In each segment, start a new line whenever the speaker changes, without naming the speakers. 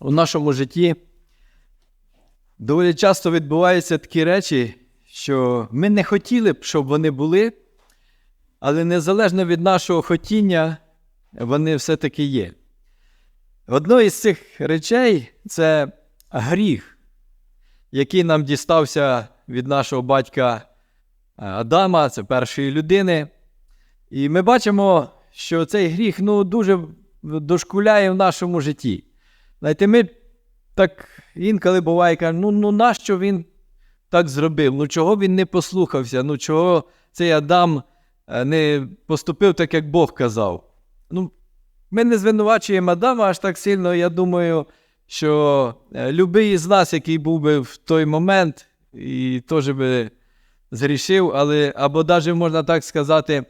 у нашому житті доволі часто відбуваються такі речі, що ми не хотіли б, щоб вони були, але незалежно від нашого хотіння, вони все-таки є. Одною із цих речей це гріх, який нам дістався від нашого батька е, Адама, це першої людини. І ми бачимо, що цей гріх ну, дуже дошкуляє в нашому житті. Знаєте, ми так інколи буває, кажемо, ну, ну нащо він так зробив? Ну чого він не послухався? Ну чого цей Адам е, не поступив так, як Бог казав? Ну, ми не звинувачуємо Адама аж так сильно. Я думаю, що е, любий із нас, який був би в той момент, і теж би згрішив, але або навіть можна так сказати,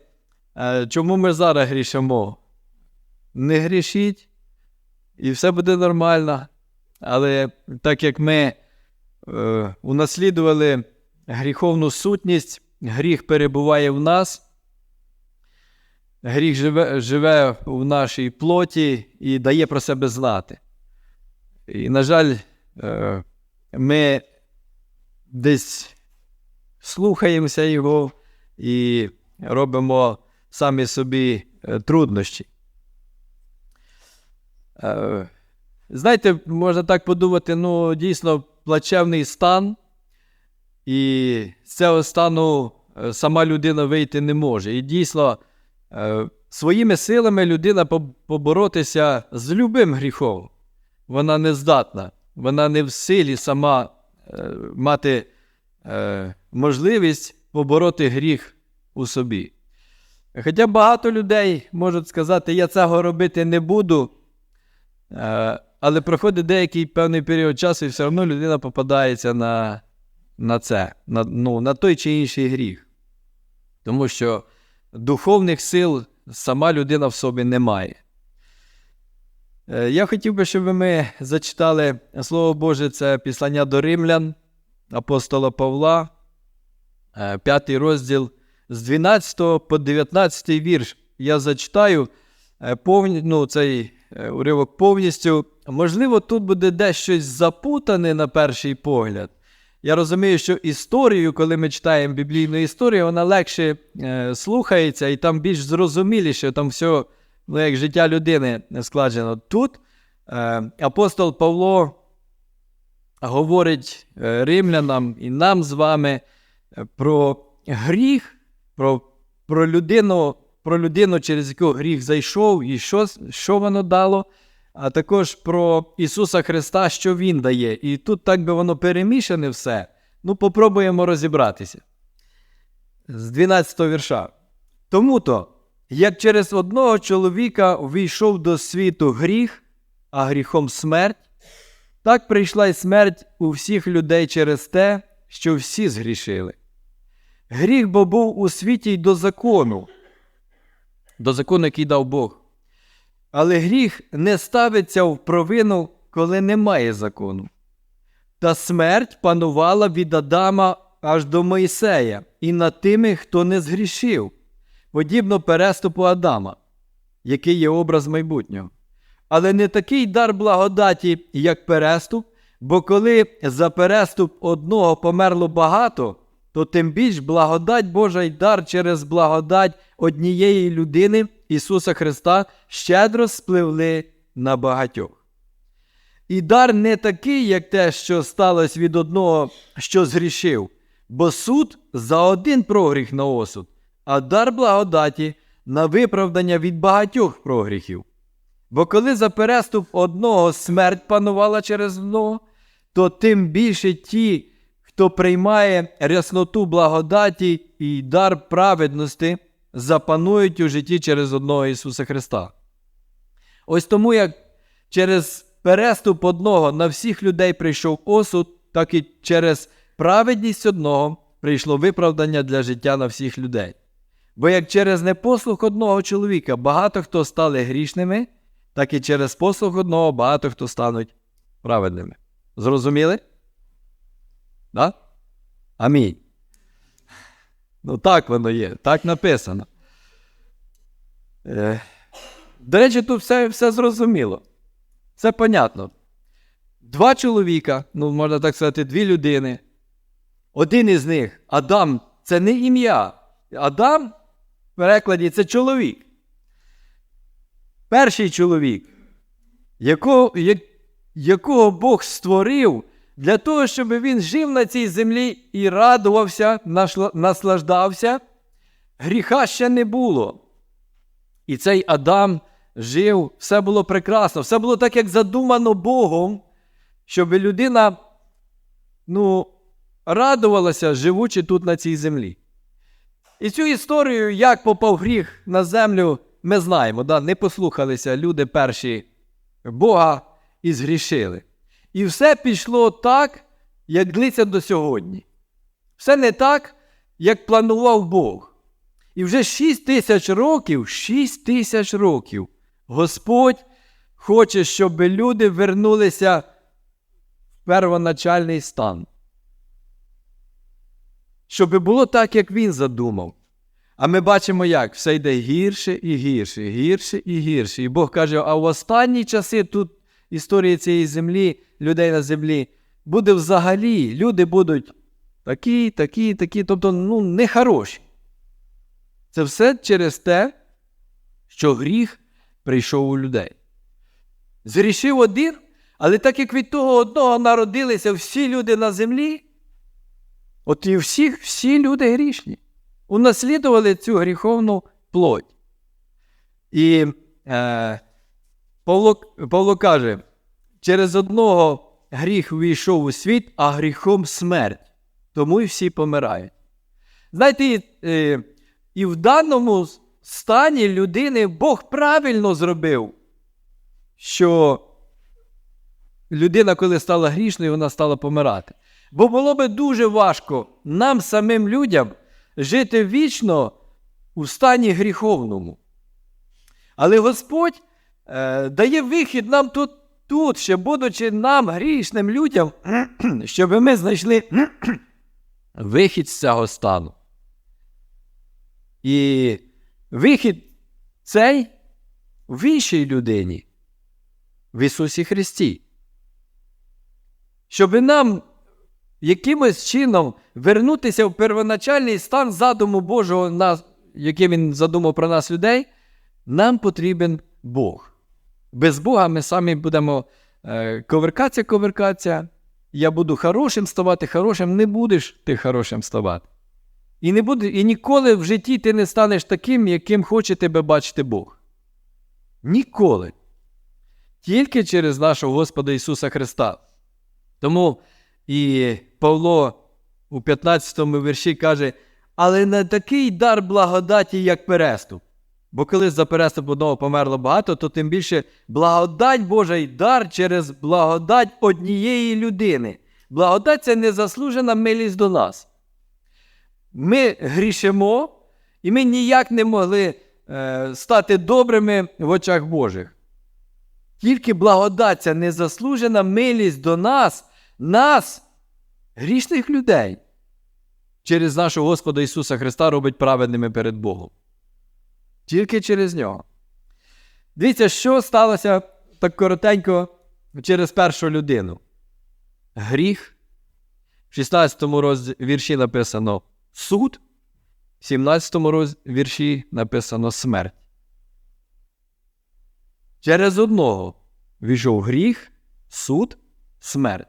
е, чому ми зараз грішимо? Не грішіть, і все буде нормально. Але так як ми е, унаслідували гріховну сутність, гріх перебуває в нас, гріх живе, живе в нашій плоті і дає про себе знати. І, на жаль, е, ми десь слухаємося його і робимо самі собі е, труднощі. Е, Знаєте, можна так подумати, ну, дійсно, плачевний стан, і з цього стану е, сама людина вийти не може. І дійсно, е, своїми силами людина поборотися з любим гріхом. Вона не здатна, вона не в силі сама мати можливість побороти гріх у собі. Хоча багато людей можуть сказати, я цього робити не буду. Е, але проходить деякий певний період часу, і все одно людина попадається на, на це, на, ну, на той чи інший гріх. Тому що духовних сил сама людина в собі не має. Е, Я хотів би, щоб ми зачитали Слово Боже, це післання до римлян апостола Павла, е, п'ятий розділ з 12 по 19 вірш. Я зачитаю е, повні, ну, цей е, уривок повністю. Можливо, тут буде дещось запутане на перший погляд. Я розумію, що історію, коли ми читаємо біблійну історію, вона легше е, слухається і там більш зрозуміліше, там все, ну, як життя людини складено. Тут е, апостол Павло говорить е, римлянам і нам з вами е, про гріх, про, про, людину, про людину, через яку гріх зайшов, і що, що воно дало, а також про Ісуса Христа, що Він дає. І тут так би воно перемішане все. Ну, попробуємо розібратися. З 12 вірша. Тому то, як через одного чоловіка увійшов до світу гріх, а гріхом смерть, так прийшла й смерть у всіх людей через те, що всі згрішили. Гріх бо був у світі й до закону, до закону, який дав Бог. Але гріх не ставиться в провину, коли немає закону. Та смерть панувала від Адама аж до Моїсея і над тими, хто не згрішив, подібно переступу Адама, який є образ майбутнього. Але не такий дар благодаті, як переступ, бо коли за переступ одного померло багато, то тим більш благодать Божа й дар через благодать однієї людини, Ісуса Христа, щедро спливли на багатьох. І дар не такий, як те, що сталося від одного, що згрішив, бо суд за один прогріх на осуд, а дар благодаті на виправдання від багатьох прогріхів. Бо коли за переступ одного смерть панувала через одного, то тим більше ті, хто приймає рясноту благодаті і дар праведності, запанують у житті через одного Ісуса Христа. Ось тому, як через переступ одного на всіх людей прийшов осуд, так і через праведність одного прийшло виправдання для життя на всіх людей. Бо як через непослух одного чоловіка багато хто стали грішними, так і через послух одного багато хто стануть праведними. Зрозуміли? Да? Амінь. Ну, так воно є, так написано. Е, до речі, тут все, все зрозуміло. Все понятно. два чоловіка, ну можна так сказати, дві людини. Один із них, Адам, це не ім'я. Адам в перекладі це чоловік. Перший чоловік, якого, якого Бог створив для того, щоб він жив на цій землі і радувався, наслаждався, гріха ще не було. І цей Адам жив, все було прекрасно, все було так, як задумано Богом, щоб людина ну, радувалася, живучи тут на цій землі. І цю історію, як попав гріх на землю, ми знаємо. Да? Не послухалися люди перші Бога і згрішили. І все пішло так, як длиться до сьогодні. Все не так, як планував Бог. І вже 6 тисяч років, 6 тисяч років Господь хоче, щоб люди вернулися в первоначальний стан. Щоб було так, як він задумав. А ми бачимо, як все йде гірше і гірше, гірше і гірше. І Бог каже: а в останні часи тут історії цієї землі, людей на землі, буде взагалі, люди будуть такі, такі, такі, тобто ну, нехороші. Це все через те, що гріх прийшов у людей. Зрішив один, але так як від того одного народилися всі люди на землі, от і всі, всі люди грішні, унаслідували цю гріховну плоть. І е, Павло, Павло каже, через одного гріх увійшов у світ, а гріхом смерть. Тому і всі помирають. Знаєте, і, е, і в даному стані людини Бог правильно зробив, що людина, коли стала грішною, вона стала помирати. Бо було би дуже важко нам, самим людям, жити вічно у стані гріховному. Але Господь е, дає вихід нам тут, тут, ще будучи нам, грішним людям, щоб ми знайшли вихід з цього стану. І вихід цей в іншій людині, в Ісусі Христі. Щоб нам якимось чином вернутися в первоначальний стан задуму Божого, який Він задумав про нас людей, нам потрібен Бог. Без Бога ми самі будемо е, коверкатися, коверкатися. Я буду хорошим ставати, хорошим, не будеш ти хорошим ставати. І не буде, і ніколи в житті ти не станеш таким, яким хоче тебе бачити Бог. Ніколи. Тільки через нашого Господа Ісуса Христа. Тому і Павло у 15 вірші каже: але не такий дар благодаті, як переступ. Бо коли за переступ одного померло багато, то тим більше благодать Божа й дар через благодать однієї людини. Благодать це незаслужена милість до нас. Ми грішимо, і ми ніяк не могли е, стати добрими в очах Божих. Тільки благодать ця незаслужена милість до нас, нас, грішних людей, через нашого Господа Ісуса Христа робить праведними перед Богом. Тільки через нього. Дивіться, що сталося так коротенько через першу людину. Гріх. В 16 роз... вірші написано суд, в 17 роз... вірші написано смерть. Через одного війшов гріх, суд, смерть.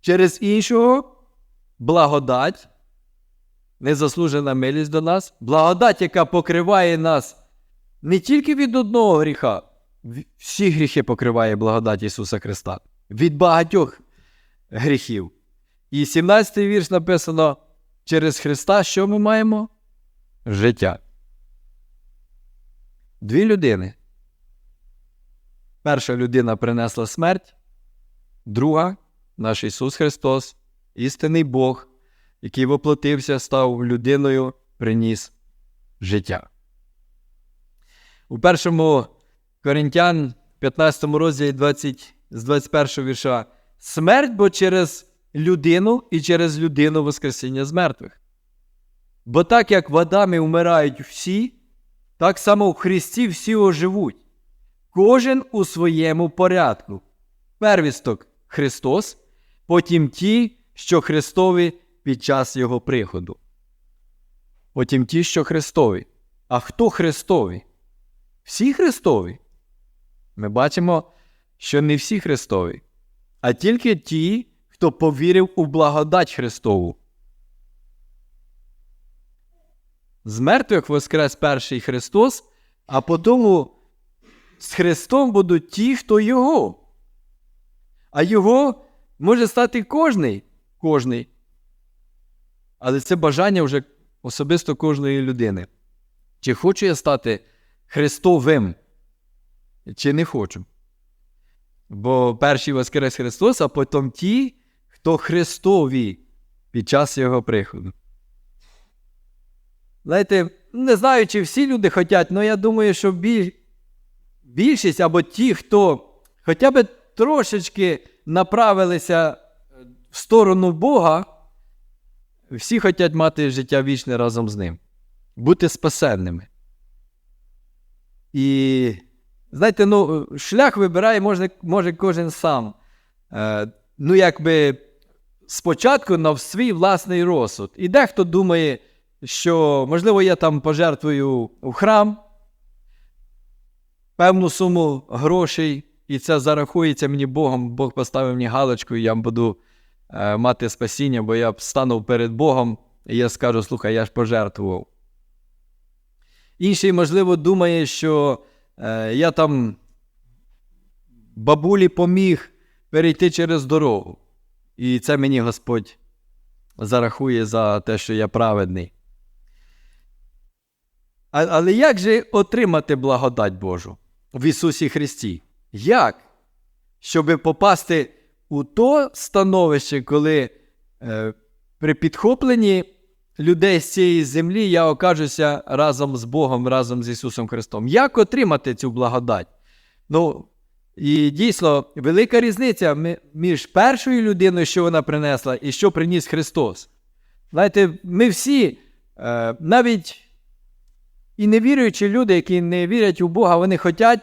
Через іншого благодать, незаслужена милість до нас, благодать, яка покриває нас не тільки від одного гріха, всі гріхи покриває благодать Ісуса Христа, від багатьох гріхів. І 17 вірш написано: через Христа що ми маємо? Життя. Дві людини. Перша людина принесла смерть, друга наш Ісус Христос, істинний Бог, який воплотився, став людиною, приніс життя. У першому Коринтян, 15 розділі 20, з 21 вірша, смерть, бо через людину і через людину Воскресіння з мертвих. Бо так як в Адамі вмирають всі, так само в Христі всі оживуть, кожен у своєму порядку. Первісток Христос, потім ті, що Христові під час Його приходу. Потім ті, що Христові. А хто Христові? Всі Христові. Ми бачимо, що не всі Христові, а тільки ті, хто повірив у благодать Христову. З мертвих воскрес перший Христос, а потім з Христом будуть ті, хто Його. А Його може стати кожний. кожний. Але це бажання вже особисто кожної людини. Чи хочу я стати Христовим, чи не хочу. Бо перший воскрес Христос, а потім ті, хто Христові під час Його приходу. Знаєте, не знаю, чи всі люди хочуть, але я думаю, що біль... більшість або ті, хто хоча б трошечки направилися в сторону Бога, всі хочуть мати життя вічне разом з ним, бути спасенними. І, знаєте, ну, шлях вибирає може, може кожен сам. Е, ну, якби спочатку на свій власний розсуд. І дехто думає, що, можливо, я там пожертвую в храм певну суму грошей, і це зарахується мені Богом, Бог поставив мені галочку, і я буду е, мати спасіння, бо я стану перед Богом, і я скажу: слухай, я ж пожертвував. Інший, можливо, думає, що е, я там бабулі поміг перейти через дорогу. І це мені Господь зарахує за те, що я праведний. А, але як же отримати благодать Божу в Ісусі Христі? Як? Щоб попасти у то становище, коли е, при підхопленні людей з цієї землі я окажуся разом з Богом, разом з Ісусом Христом. Як отримати цю благодать? Ну, і дійсно, велика різниця між першою людиною, що вона принесла, і що приніс Христос. Знаєте, ми всі, е, навіть і невіруючі люди, які не вірять у Бога, вони хочуть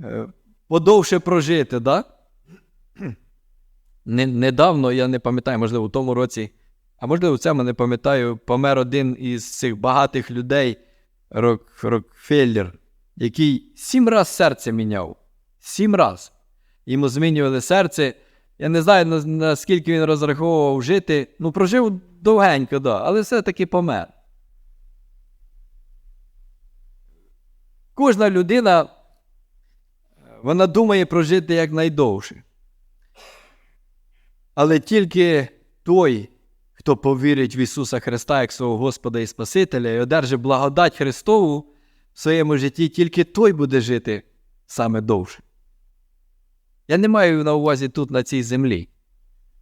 е, подовше прожити. Да? Недавно, я не пам'ятаю, можливо, у тому році, а можливо, в цьому не пам'ятаю, помер один із цих багатих людей, Рок, Рокфеллер, який сім раз серце міняв. Сім раз. Йому змінювали серце. Я не знаю, наскільки він розраховував жити. Ну, прожив довгенько, да, але все-таки помер. Кожна людина, вона думає прожити якнайдовше. Але тільки той, хто повірить в Ісуса Христа як свого Господа і Спасителя і одержить благодать Христову в своєму житті, тільки той буде жити саме довше. Я не маю на увазі тут, на цій землі,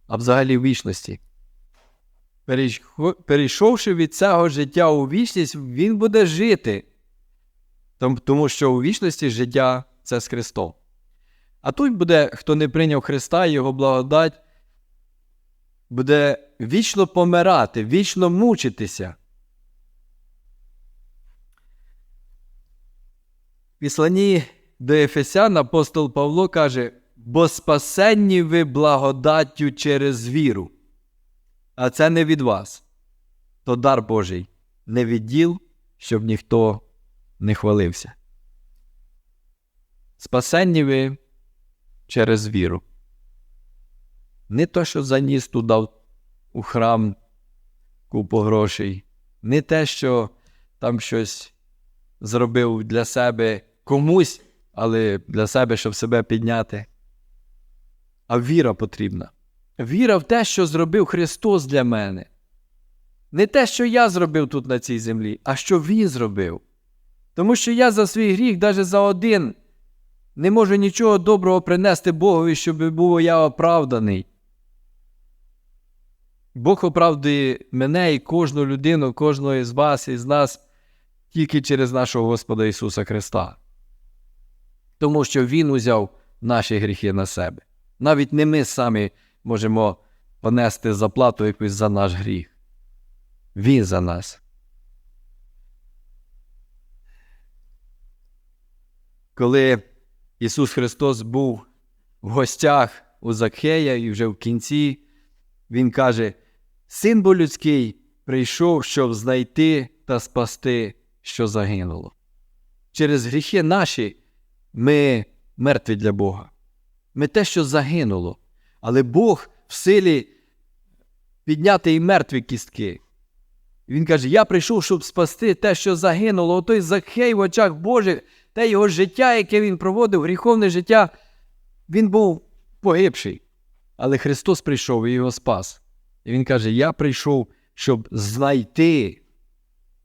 а взагалі в вічності. Перейшовши від цього життя у вічність, він буде жити, тому що у вічності життя це з Христом. А тут буде, хто не прийняв Христа Його благодать, буде вічно помирати, вічно мучитися. В післанні до Ефесян апостол Павло каже, бо спасенні ви благодаттю через віру. А це не від вас, то дар Божий, не від діл, щоб ніхто не хвалився. Спасенні ви через віру. Не то, що заніс туди у храм купу грошей, не те, що там щось зробив для себе комусь, але для себе, щоб себе підняти. А віра потрібна. Віра в те, що зробив Христос для мене. Не те, що я зробив тут на цій землі, а що Він зробив. Тому що я за свій гріх, навіть за один, не можу нічого доброго принести Богові, щоб був я оправданий. Бог оправдує мене і кожну людину, кожного з вас і з нас тільки через нашого Господа Ісуса Христа. Тому що Він узяв наші гріхи на себе. Навіть не ми самі можемо понести заплату якусь за наш гріх. Він за нас. Коли Ісус Христос був в гостях у Закхея, і вже в кінці він каже: Син бо людський прийшов, щоб знайти та спасти, що загинуло. Через гріхи наші ми мертві для Бога. Ми те, що загинуло. Але Бог в силі підняти і мертві кістки. Він каже: Я прийшов, щоб спасти те, що загинуло, отой Закхей в очах Божих, те його життя, яке він проводив, гріховне життя, він був погибший. Але Христос прийшов і його спас. І Він каже: Я прийшов, щоб знайти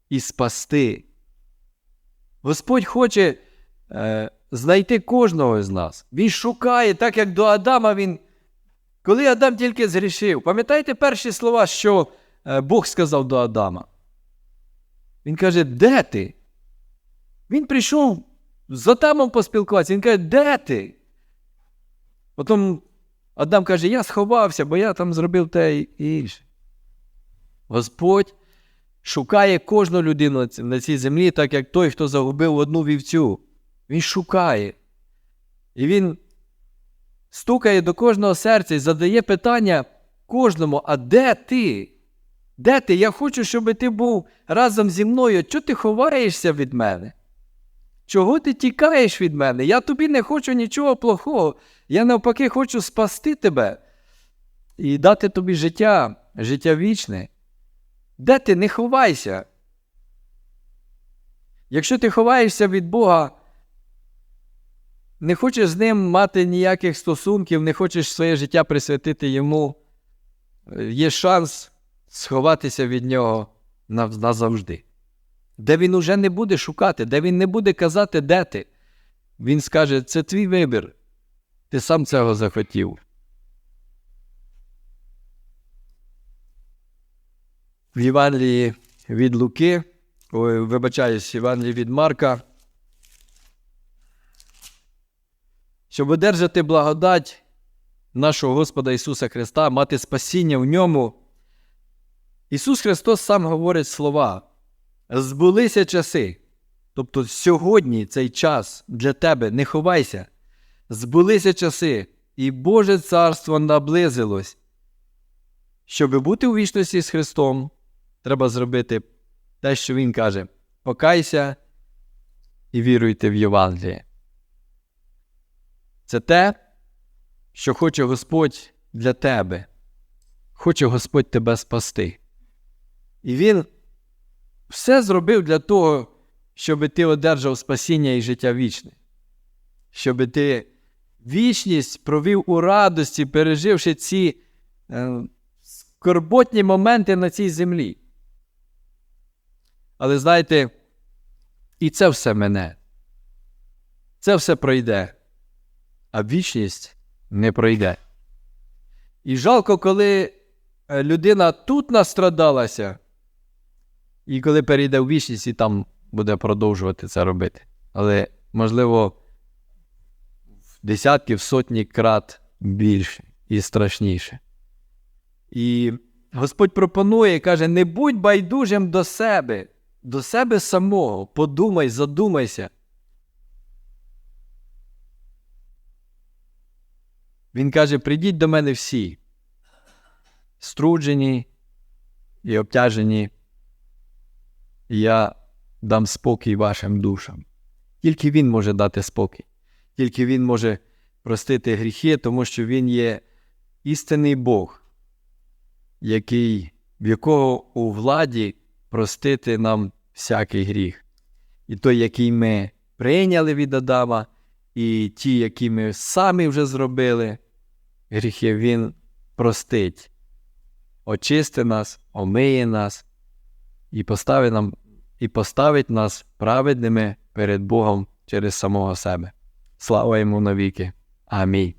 і спасти. Господь хоче е, знайти кожного з нас. Він шукає, так як до Адама він. Коли Адам тільки згрішив, пам'ятаєте перші слова, що е, Бог сказав до Адама? Він каже, де ти? Він прийшов з Адамом поспілкуватися. Він каже, де ти? Потім Адам каже, я сховався, бо я там зробив те і інше. Господь шукає кожну людину на цій землі, так як той, хто загубив одну вівцю. Він шукає. І він стукає до кожного серця і задає питання кожному: а де ти? Де ти? Я хочу, щоб ти був разом зі мною. Чого ти ховаєшся від мене? Чого ти тікаєш від мене? Я тобі не хочу нічого плохого. Я навпаки хочу спасти тебе і дати тобі життя, життя вічне. Де ти не ховайся? Якщо ти ховаєшся від Бога, не хочеш з ним мати ніяких стосунків, не хочеш своє життя присвятити йому, е, є шанс сховатися від нього назавжди. Де він уже не буде шукати, де він не буде казати, де ти. Він скаже, це твій вибір. Ти сам цього захотів. В Євангелії від Луки, ой, вибачаюсь, Євангелії від Марка. Щоб одержати благодать нашого Господа Ісуса Христа, мати спасіння в ньому. Ісус Христос сам говорить слова. Збулися часи. Тобто сьогодні цей час для тебе не ховайся. Збулися часи, і Боже царство наблизилось. Щоб бути у вічності з Христом, треба зробити те, що Він каже: покайся і віруйте в Євангеліє. Це те, що хоче Господь для тебе. Хоче Господь тебе спасти. І Він все зробив для того, щоб ти одержав спасіння і життя вічне, щоб ти вічність провів у радості, переживши ці е, скорботні моменти на цій землі. Але знаєте, і це все мене. Це все пройде, а вічність не пройде. І жалко, коли е, людина тут настрадалася, і коли перейде в вічність, і там буде продовжувати це робити. Але, можливо, в десятки, в сотні крат більше і страшніше. І Господь пропонує і каже: не будь байдужим до себе, до себе самого. Подумай, задумайся. Він каже: прийдіть до мене всі, струджені і обтяжені, я дам спокій вашим душам. Тільки Він може дати спокій, тільки Він може простити гріхи, тому що Він є істинний Бог, який, в якого у владі простити нам всякий гріх. І той, який ми прийняли від Адама, і ті, які ми самі вже зробили, гріхи Він простить, очисти нас, омиє нас і поставить, нам, і поставить нас праведними перед Богом через самого себе. Слава йому навіки. Амінь.